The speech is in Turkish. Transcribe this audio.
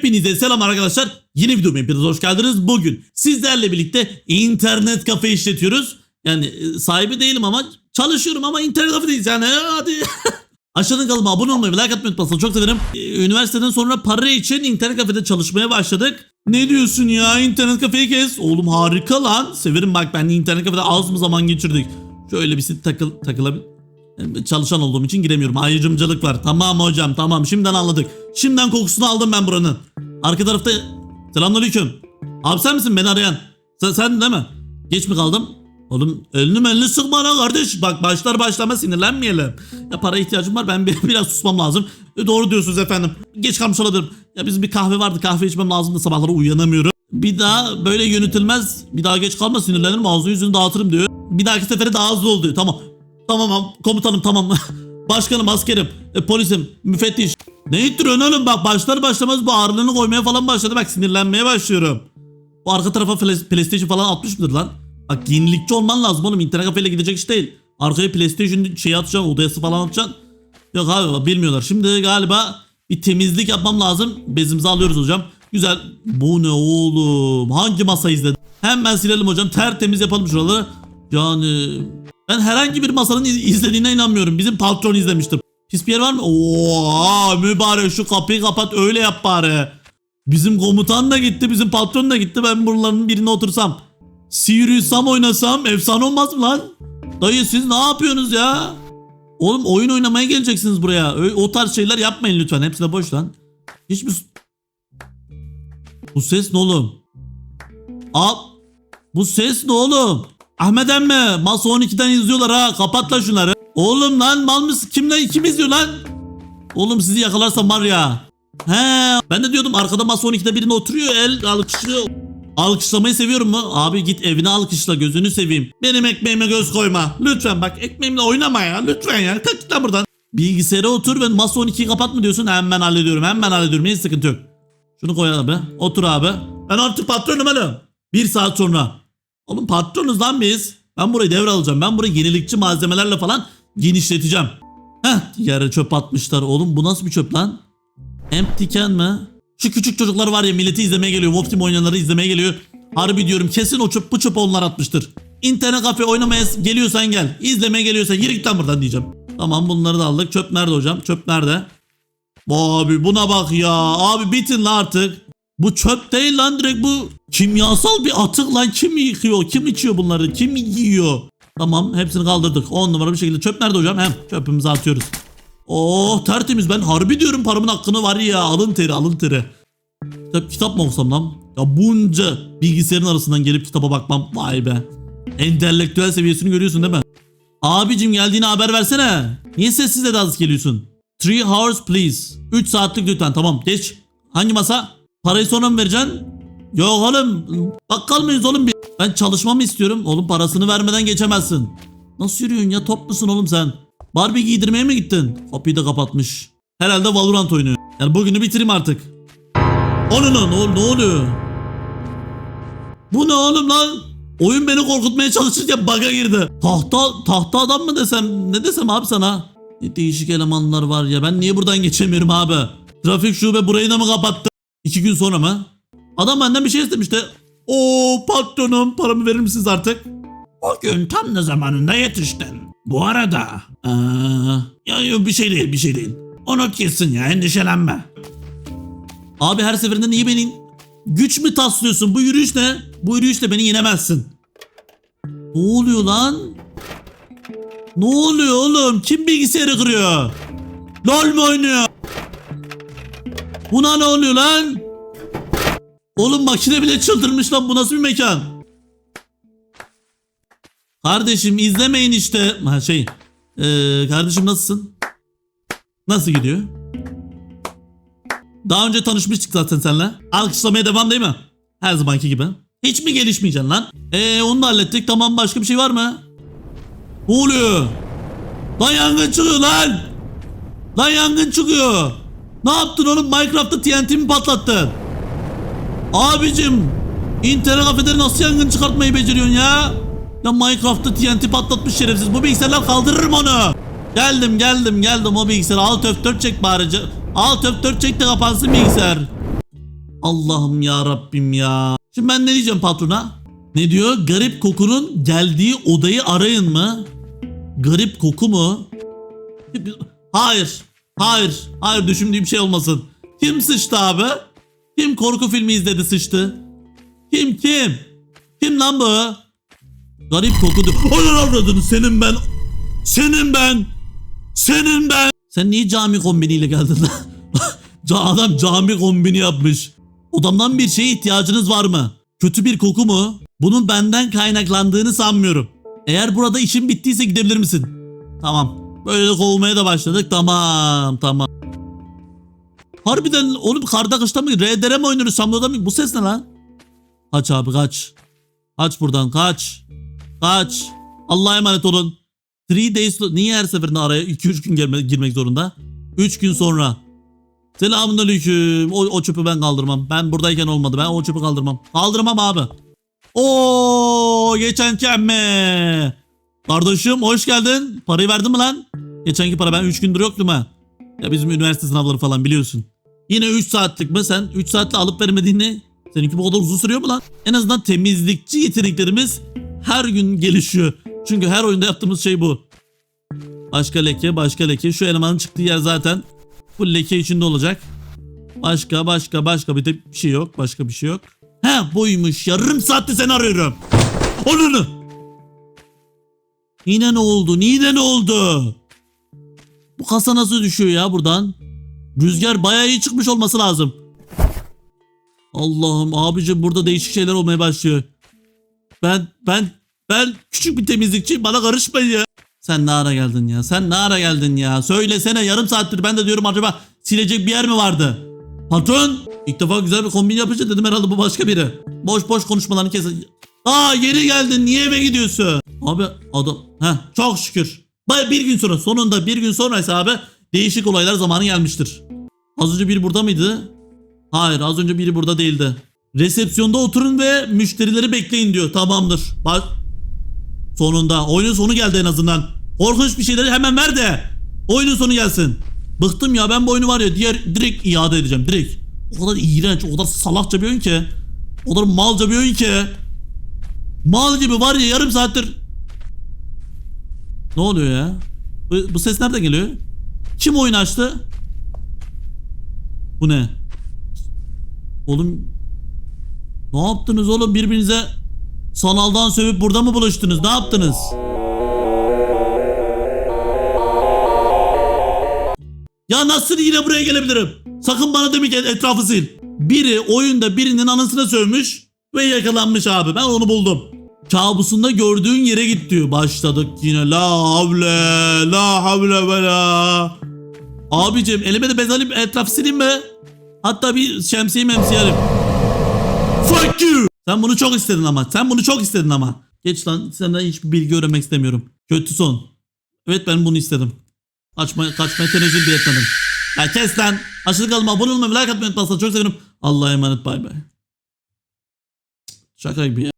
Hepinize selam arkadaşlar. Yeni videoma hepiniz hoş geldiniz. Bugün sizlerle birlikte internet kafe işletiyoruz. Yani e, sahibi değilim ama çalışıyorum ama internet kafedeyiz yani hadi. Aşağıdan kanalıma abone olmayı like atmayı unutmazsanız çok sevinirim. Ee, Üniversiteden sonra para için internet kafede çalışmaya başladık. Ne diyorsun ya internet kafeyi kes. Oğlum harika lan. Severim bak ben internet kafede az mı zaman geçirdik. Şöyle bir takıl takılabilir. Yani Çalışan olduğum için giremiyorum. Ayrımcılık var. Tamam hocam tamam şimdiden anladık. Şimdiden kokusunu aldım ben buranın. Arka tarafta selamünaleyküm. Abi sen misin beni arayan? Sen, sen değil mi? Geç mi kaldım? Oğlum elini elini sıkma lan kardeş. Bak başlar başlama sinirlenmeyelim. Ya para ihtiyacım var ben bir, biraz susmam lazım. E, doğru diyorsunuz efendim. Geç kalmış olabilirim. Ya bizim bir kahve vardı kahve içmem lazımdı sabahları uyanamıyorum. Bir daha böyle yönetilmez. Bir daha geç kalma sinirlenirim ağzını yüzünü dağıtırım diyor. Bir dahaki sefere daha hızlı ol diyor. Tamam. Tamam komutanım tamam. Başkanım askerim. E, polisim müfettiş. Ne ittiriyorsun oğlum bak başlar başlamaz bu ağırlığını koymaya falan başladı. Bak sinirlenmeye başlıyorum. Bu arka tarafa PlayStation falan atmış mıdır lan? Bak yenilikçi olman lazım oğlum. İnternet kafeyle gidecek iş değil. Arkaya PlayStation şeyi atacaksın, odası falan atacaksın. Yok abi bilmiyorlar. Şimdi galiba bir temizlik yapmam lazım. Bezimizi alıyoruz hocam. Güzel. Bu ne oğlum? Hangi masa izledin? Hemen silelim hocam. Tertemiz yapalım şuraları. Yani ben herhangi bir masanın iz- izlediğine inanmıyorum. Bizim patron izlemiştir. Pis bir yer var mı? Oo mübarek şu kapıyı kapat öyle yap bari. Bizim komutan da gitti, bizim patron da gitti. Ben buraların birine otursam. Sirius Sam oynasam efsane olmaz mı lan? Dayı siz ne yapıyorsunuz ya? Oğlum oyun oynamaya geleceksiniz buraya. Ö- O tarz şeyler yapmayın lütfen. Hepsi de boş lan. Hiçbir... Bu ses ne oğlum? Al. Bu ses ne oğlum? Ahmet emmi masa 12'den izliyorlar ha. Kapat lan şunları. Oğlum lan mal mısın? Kimle kim izliyor lan? Oğlum sizi yakalarsam var ya. He ben de diyordum arkada masa 12'de birine oturuyor el alkışlıyor. Alkışlamayı seviyorum mu? Abi git evine alkışla gözünü seveyim. Benim ekmeğime göz koyma. Lütfen bak ekmeğimle oynama ya. Lütfen ya. Kalk git lan buradan. Bilgisayara otur ve masa 12'yi kapat mı diyorsun? Hemen hallediyorum. Hemen hallediyorum. Hiç sıkıntı yok. Şunu koy abi. Otur abi. Ben artık patronum oğlum. Bir saat sonra. Oğlum patronuz lan biz. Ben burayı devralacağım. Ben burayı yenilikçi malzemelerle falan genişleteceğim. Heh yere çöp atmışlar. Oğlum bu nasıl bir çöp lan? Empty can mi? Şu küçük çocuklar var ya milleti izlemeye geliyor. Wolf Team oynayanları izlemeye geliyor. Harbi diyorum kesin o çöp bu çöp onlar atmıştır. İnternet kafe oynamaya geliyorsan gel. İzlemeye geliyorsan yürü git lan buradan diyeceğim. Tamam bunları da aldık. Çöp nerede hocam? Çöp nerede? Abi buna bak ya. Abi bitin lan artık. Bu çöp değil lan direkt bu kimyasal bir atık lan. Kim yıkıyor? Kim içiyor bunları? Kim yiyor? Tamam hepsini kaldırdık. 10 numara bir şekilde. Çöp nerede hocam? Hem çöpümüzü atıyoruz. Oh tertemiz ben harbi diyorum paramın hakkını var ya alın teri alın teri. Kitap, kitap mı okusam lan? Ya bunca bilgisayarın arasından gelip kitaba bakmam vay be. Entelektüel seviyesini görüyorsun değil mi? Abicim geldiğini haber versene. Niye sessiz edasız geliyorsun? 3 hours please. 3 saatlik lütfen tamam geç. Hangi masa? Parayı sonra mı vereceksin? Yok oğlum bakkal mıyız oğlum? Ben çalışmamı istiyorum. Oğlum parasını vermeden geçemezsin. Nasıl yürüyorsun ya top musun oğlum sen? Barbie giydirmeye mi gittin? Kapıyı da kapatmış. Herhalde Valorant oynuyor. Yani bugünü bitireyim artık. Onu ne, ne, oluyor? Bu ne oğlum lan? Oyun beni korkutmaya çalışırken bug'a girdi. Tahta tahta adam mı desem ne desem abi sana? Ne değişik elemanlar var ya ben niye buradan geçemiyorum abi? Trafik şube burayı da mı kapattı? İki gün sonra mı? Adam benden bir şey istemişti. Oo patronum paramı verir misiniz artık? O gün tam da zamanında yetiştin. Bu arada Aa, ya yok bir şey değil bir şey değil. unut gitsin ya endişelenme. Abi her seferinde niye beni güç mü taslıyorsun? Bu yürüyüş ne? Bu yürüyüşle beni yenemezsin. Ne oluyor lan? Ne oluyor oğlum? Kim bilgisayarı kırıyor? LOL mu oynuyor? Buna ne oluyor lan? Oğlum makine bile çıldırmış lan bu nasıl bir mekan? Kardeşim izlemeyin işte. Ha şey. Ee, kardeşim nasılsın? Nasıl gidiyor? Daha önce tanışmıştık zaten seninle. Alkışlamaya devam değil mi? Her zamanki gibi. Hiç mi gelişmeyeceksin lan? Eee onu da hallettik. Tamam başka bir şey var mı? Ne oluyor? Lan yangın çıkıyor lan! Lan yangın çıkıyor! Ne yaptın oğlum? Minecraft'ta TNT mi patlattın? Abicim! İnternet kafede nasıl yangın çıkartmayı beceriyorsun ya? Ya Minecraft'ta TNT patlatmış şerefsiz. Bu bilgisayarlar kaldırırım onu. Geldim geldim geldim o bilgisayarı. Alt F4 çek bari. Alt F4 çek de kapansın bilgisayar. Allah'ım ya Rabbim ya. Şimdi ben ne diyeceğim patrona? Ne diyor? Garip kokunun geldiği odayı arayın mı? Garip koku mu? Hayır. Hayır. Hayır düşündüğüm şey olmasın. Kim sıçtı abi? Kim korku filmi izledi sıçtı? Kim kim? Kim lan bu? Garip koku diyor. Onun avradını senin ben. Senin ben. Senin ben. Sen niye cami kombiniyle geldin lan? Adam cami kombini yapmış. Odamdan bir şeye ihtiyacınız var mı? Kötü bir koku mu? Bunun benden kaynaklandığını sanmıyorum. Eğer burada işin bittiyse gidebilir misin? Tamam. Böyle de kovulmaya da başladık. Tamam tamam. Harbiden oğlum karda kışta mı? RDR mi oynuyoruz? Samlo'da mı? Bu ses ne lan? Kaç abi kaç. Kaç buradan kaç. Kaç. Allah'a emanet olun. 3 days niye her seferinde araya 2-3 gün gelme, girmek zorunda? 3 gün sonra. Selamünaleyküm. O, o çöpü ben kaldırmam. Ben buradayken olmadı. Ben o çöpü kaldırmam. Kaldırmam abi. Oo geçen kemme. Kardeşim hoş geldin. Parayı verdin mi lan? Geçenki para ben 3 gündür yoktum ha. Ya bizim üniversite sınavları falan biliyorsun. Yine 3 saatlik mi sen? 3 saatte alıp vermediğin ne? Seninki bu kadar uzun sürüyor mu lan? En azından temizlikçi yeteneklerimiz her gün gelişiyor. Çünkü her oyunda yaptığımız şey bu. Başka leke, başka leke. Şu elemanın çıktığı yer zaten bu leke içinde olacak. Başka, başka, başka bir de bir şey yok. Başka bir şey yok. He buymuş. Yarım saatte seni arıyorum. Onu. Yine ne oldu? Yine ne oldu? Bu kasa nasıl düşüyor ya buradan? Rüzgar bayağı iyi çıkmış olması lazım. Allah'ım abicim burada değişik şeyler olmaya başlıyor. Ben ben ben küçük bir temizlikçiyim bana karışmayın ya. Sen ne ara geldin ya? Sen ne ara geldin ya? Söylesene yarım saattir ben de diyorum acaba silecek bir yer mi vardı? Patron! İlk defa güzel bir kombin yapınca dedim herhalde bu başka biri. Boş boş konuşmalarını kes. Aa geri geldin niye eve gidiyorsun? Abi adam heh, çok şükür. Baya bir gün sonra sonunda bir gün sonraysa abi değişik olaylar zamanı gelmiştir. Az önce biri burada mıydı? Hayır az önce biri burada değildi. Resepsiyonda oturun ve müşterileri bekleyin diyor. Tamamdır. Bak Sonunda. Oyunun sonu geldi en azından. Korkunç bir şeyleri hemen ver de. Oyunun sonu gelsin. Bıktım ya ben bu oyunu var ya diğer direkt iade edeceğim direkt. O kadar iğrenç, o kadar salakça bir oyun ki. O kadar malca bir oyun ki. Mal gibi var ya yarım saattir. Ne oluyor ya? Bu, bu ses nereden geliyor? Kim oyun açtı? Bu ne? Oğlum ne yaptınız oğlum birbirinize sanaldan sövüp burada mı buluştunuz? Ne yaptınız? Ya nasıl yine buraya gelebilirim? Sakın bana deme etrafı sil. Biri oyunda birinin anasına sövmüş ve yakalanmış abi. Ben onu buldum. Kabusunda gördüğün yere git diyor. Başladık yine. La havle, la havle ve la. Abicim elime de bez alayım etrafı sileyim mi? Hatta bir şemsiye memsiye alayım. Fuck you. Sen bunu çok istedin ama. Sen bunu çok istedin ama. Geç lan senden hiçbir bilgi öğrenmek istemiyorum. Kötü son. Evet ben bunu istedim. Kaçma, kaçmaya tenezzül de etmedim. Ya kes lan. Aşırı kalma. Abone olmayı, like atmayı unutmazsan çok sevinirim. Allah'a emanet bay bay. Şaka gibi ya.